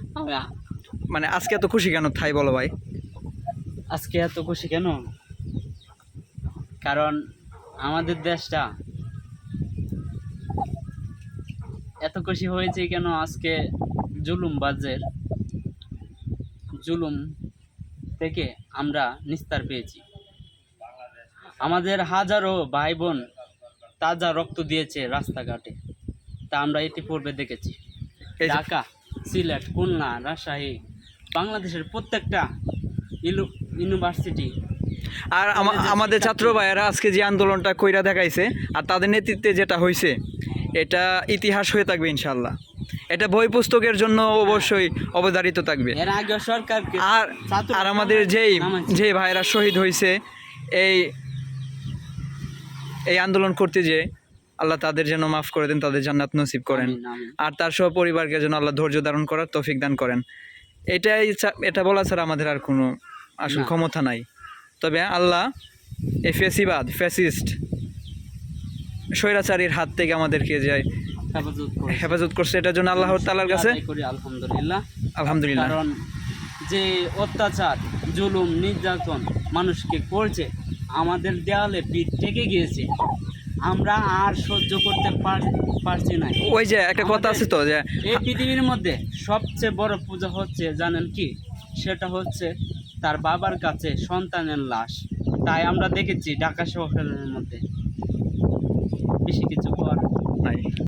আমি- মানে আজকে এত খুশি কেন থাই বলো ভাই? আজকে এত খুশি কেন? কারণ আমাদের দেশটা এত খুশি হয়েছে কেন আজকে জুলুম বাজের? জুলুম থেকে আমরা নিস্তার পেয়েছি। আমাদের হাজারো ভাই বোন তাজা রক্ত দিয়েছে রাস্তাঘাটে। তা আমরা ইতিপূর্বে দেখেছি। ঢাকা সিলেট খুলনা রাজশাহী বাংলাদেশের প্রত্যেকটা ইউনিভার্সিটি। আর আমাদের ছাত্র ভাইয়েরা আজকে যে আন্দোলনটা কইরা দেখাইছে আর তাদের নেতৃত্বে যেটা হয়েছে এটা ইতিহাস হয়ে থাকবে ইনশাল্লাহ এটা বই পুস্তকের জন্য অবশ্যই অবধারিত থাকবে। সরকার আর আর আমাদের যেই যে ভাইয়েরা শহীদ হয়েছে এই এই আন্দোলন করতে যে আল্লাহ তাদের যেন মাফ করে দেন তাদের জান্নাত নসিব করেন। আর তার সহ পরিবারকে যেন আল্লাহ ধৈর্য ধারণ করার তৌফিক দান করেন। এটাই এটা বলা ছাড়া আমাদের আর কোনো আসল ক্ষমতা নাই। তবে আল্লাহ এই ফেসিবাদ ফ্যাসিস্ট স্বৈরাচারীর হাত থেকে আমাদেরকে যে হেফাজত হেফাজত করছে এটার জন্য আল্লাহ তাল্লার কাছে আলহামদুলিল্লাহ। আলহামদুলিল্লাহ। কারণ যে অত্যাচার জুলুম নির্যাতন মানুষকে করছে আমাদের দেওয়ালে পিঠ থেকে গিয়েছে। আমরা আর সহ্য করতে পার- পারছি না। ওই যে একটা কথা আছে তো যে এই পৃথিবীর মধ্যে সবচেয়ে বড় পূজা হচ্ছে জানেন কি? সেটা হচ্ছে তার বাবার কাছে সন্তানের লাশ। তাই আমরা দেখেছি ঢাকা শহরের মধ্যে বেশি কিছু করার। নাই